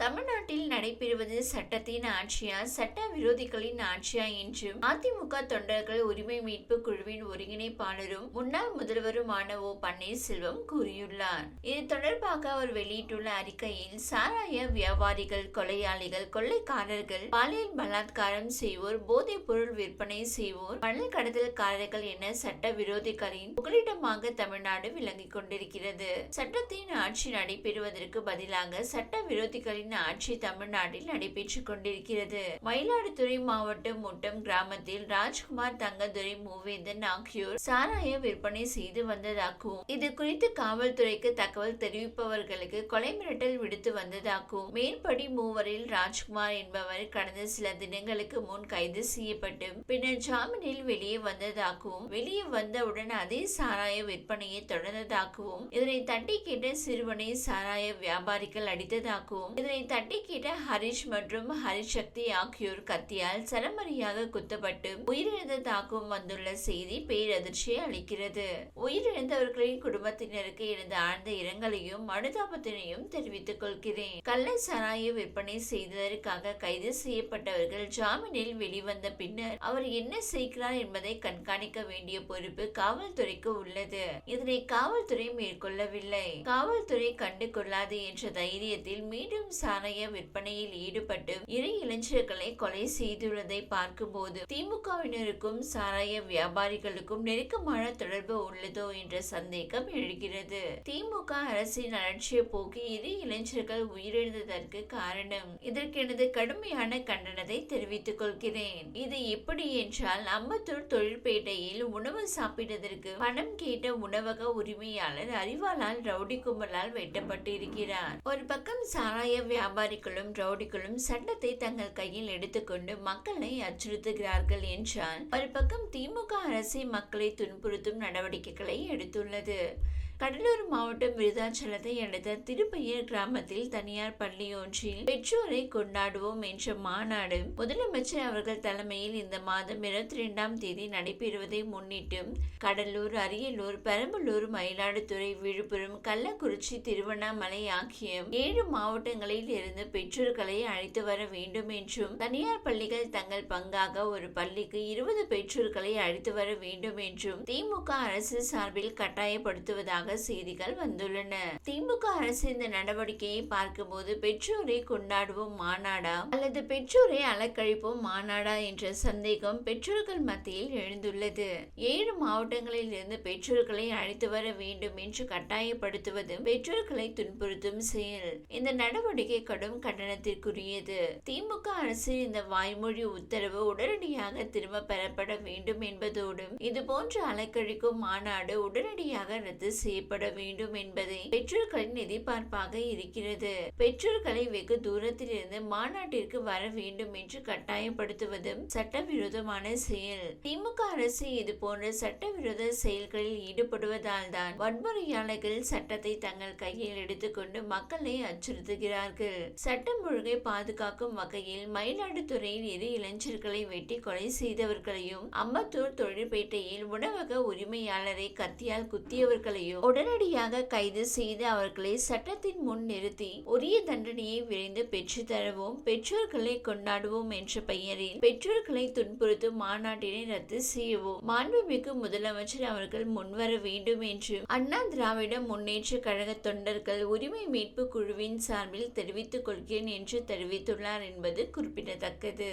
தமிழ்நாட்டில் நடைபெறுவது சட்டத்தின் ஆட்சியா சட்ட விரோதிகளின் ஆட்சியா என்றும் அதிமுக தொண்டர்கள் உரிமை மீட்பு குழுவின் ஒருங்கிணைப்பாளரும் முன்னாள் முதல்வருமான ஓ பன்னீர்செல்வம் கூறியுள்ளார். இது தொடர்பாக அவர் வெளியிட்டுள்ள அறிக்கையில் சாராய வியாபாரிகள் கொலையாளிகள் கொள்ளைக்காரர்கள் பாலியல் பலாத்காரம் செய்வோர் போதைப் பொருள் விற்பனை செய்வோர் மணல் கடத்தல்காரர்கள் என சட்ட விரோதிகளின் புகலிடமாக தமிழ்நாடு விளங்கிக் கொண்டிருக்கிறது. சட்டத்தின் ஆட்சி நடைபெறுவதற்கு பதிலாக சட்ட விரோதிகளின் ஆட்சி தமிழ்நாட்டில் நடைபெற்றுக் கொண்டிருக்கிறது. மயிலாடுதுறை மாவட்டம் முட்டம் கிராமத்தில் ராஜ்குமார் தங்கதுரை மூவேந்தன் ஆகியோர் சாராய விற்பனை செய்து வந்ததாகவும் இது குறித்து காவல்துறைக்கு தகவல் தெரிவிப்பவர்களுக்கு கொலை மிரட்டல் விடுத்து வந்ததாகவும் மேற்படி மூவரில் ராஜ்குமார் என்பவர் கடந்த சில தினங்களுக்கு முன் கைது செய்யப்பட்டு பின்னர் ஜாமீனில் வெளியே வந்ததாகவும் வெளியே வந்தவுடன் அதே சாராய விற்பனையை தொடர்ந்ததாகவும் இதனை தட்டி கேட்ட சிறுவனை சாராய வியாபாரிகள் அடித்ததாகவும் இதனை இதனை தட்டிக்கிட்ட ஹரிஷ் மற்றும் ஹரிசக்தி ஆகியோர் கத்தியால் சரமரியாக குத்தப்பட்டு உயிரிழந்ததாகவும் வந்துள்ள செய்தி பேரதிர்ச்சியை அளிக்கிறது. உயிரிழந்தவர்களின் குடும்பத்தினருக்கு இருந்த ஆழ்ந்த இரங்கலையும் அனுதாபத்தினையும் தெரிவித்துக் கொள்கிறேன். கள்ள சாராய விற்பனை செய்ததற்காக கைது செய்யப்பட்டவர்கள் ஜாமீனில் வெளிவந்த பின்னர் அவர் என்ன செய்கிறார் என்பதை கண்காணிக்க வேண்டிய பொறுப்பு காவல்துறைக்கு உள்ளது. இதனை காவல்துறை மேற்கொள்ளவில்லை. காவல்துறை கண்டு கொள்ளாது என்ற தைரியத்தில் மீண்டும் சாராய விற்பனையில் ஈடுபட்டு இரு இளைஞர்களை கொலை செய்துள்ளதை பார்க்கும்போது திமுகவினருக்கும் சாராய வியாபாரிகளுக்கும் நெருக்கமான தொடர்பு உள்ளதோ என்ற சந்தேகம் எழுகிறது. திமுக அரசின் அலட்சிய போக்கு இரு இளைஞர்கள் உயிரிழந்ததற்கு காரணம். இதற்கு எனது கடுமையான கண்டனத்தை தெரிவித்துக் கொள்கிறேன். இது எப்படி என்றால் அம்பத்தூர் தொழிற்பேட்டையில் உணவு சாப்பிட்டதற்கு பணம் கேட்ட உணவக உரிமையாளர் அறிவாளால் ரவுடி கும்பலால் வெட்டப்பட்டிருக்கிறார். ஒரு பக்கம் சாராய வியாபாரிகளும் ரவுடிகளும் சட்டத்தை தங்கள் கையில் எடுத்துக்கொண்டு மக்களை அச்சுறுத்துகிறார்கள் என்றால் ஒரு பக்கம் திமுக அரசை மக்களை துன்புறுத்தும் நடவடிக்கைகளை எடுத்துள்ளது. கடலூர் மாவட்டம் விருதாச்சலத்தை அடுத்த திருப்பையர் கிராமத்தில் தனியார் பள்ளி ஒன்றில் பெற்றோரை கொண்டாடுவோம் என்ற மாநாடு முதலமைச்சர் அவர்கள் தலைமையில் இந்த மாதம் இருபத்தி இரண்டாம் தேதி நடைபெறுவதை முன்னிட்டு கடலூர் அரியலூர் பெரம்பலூர் மயிலாடுதுறை விழுப்புரம் கள்ளக்குறிச்சி திருவண்ணாமலை ஆகிய ஏழு மாவட்டங்களில் இருந்து பெற்றோர்களை அழைத்து வர வேண்டும் என்றும் தனியார் பள்ளிகள் தங்கள் பங்காக ஒரு பள்ளிக்கு இருபது பெற்றோர்களை அழைத்து வர வேண்டும் என்றும் திமுக அரசு சார்பில் கட்டாயப்படுத்துவதாக செய்திகள் வந்துள்ளன. திமுக அரசு இந்த நடவடிக்கையை பார்க்கும்போது பெற்றோரை கொண்டாடுவோம் மாநாடா? அல்லது பெற்றோரை அலக்கழிப்போம் மாநாடா என்ற சந்தேகம் பெற்றோர்கள் மத்தியில் எழுந்துள்ளது. ஏழு மாவட்டங்களில் இருந்து பெற்றோர்களை அழைத்து வர வேண்டும் என்று கட்டாயப்படுத்துவது பெற்றோர்களை துன்புறுத்தும் செயல். இந்த நடவடிக்கை கடும் கண்டனத்திற்குரியது. திமுக அரசு இந்த வாய்மொழி உத்தரவு உடனடியாக திரும்ப பெறப்பட வேண்டும் என்பதோடும் இது போன்ற அலக்கழிக்கும் மாநாடு உடனடியாக ரத்து செய்ய செய்யப்பட வேண்டும் என்பதை பெற்றோர்களின் எதிர்பார்ப்பாக இருக்கிறது. பெற்றோர்களை வெகு தூரத்தில் இருந்து மாநாட்டிற்கு வர வேண்டும் என்று கட்டாயப்படுத்துவதும் சட்டவிரோதமான செயல். திமுக அரசு இது போன்ற சட்டவிரோத செயல்களில் ஈடுபடுவதால் தான் வன்முறையாளர்கள் சட்டத்தை தங்கள் கையில் எடுத்துக்கொண்டு மக்களை அச்சுறுத்துகிறார்கள். சட்டம் ஒழுங்கை பாதுகாக்கும் வகையில் மயிலாடுதுறையில் இரு இளைஞர்களை வெட்டி கொலை செய்தவர்களையும் அம்பத்தூர் தொழிற்பேட்டையில் உணவக உரிமையாளரை கத்தியால் குத்தியவர்களையும் உடனடியாக கைது செய்து அவர்களை சட்டத்தின் முன் நிறுத்தி உரிய தண்டனையை விரைந்து பெற்று தரவும் பெற்றோர்களை கொண்டாடுவோம் என்ற பெயரில் பெற்றோர்களை துன்புறுத்தும் மாநாட்டினை ரத்து செய்யவும் மாண்புமிகு முதலமைச்சர் அவர்கள் முன்வர வேண்டும் என்று அண்ணா திராவிட முன்னேற்ற கழக தொண்டர்கள் உரிமை மீட்பு குழுவின் சார்பில் தெரிவித்துக் கொள்கிறேன் என்று தெரிவித்துள்ளார் என்பது குறிப்பிடத்தக்கது.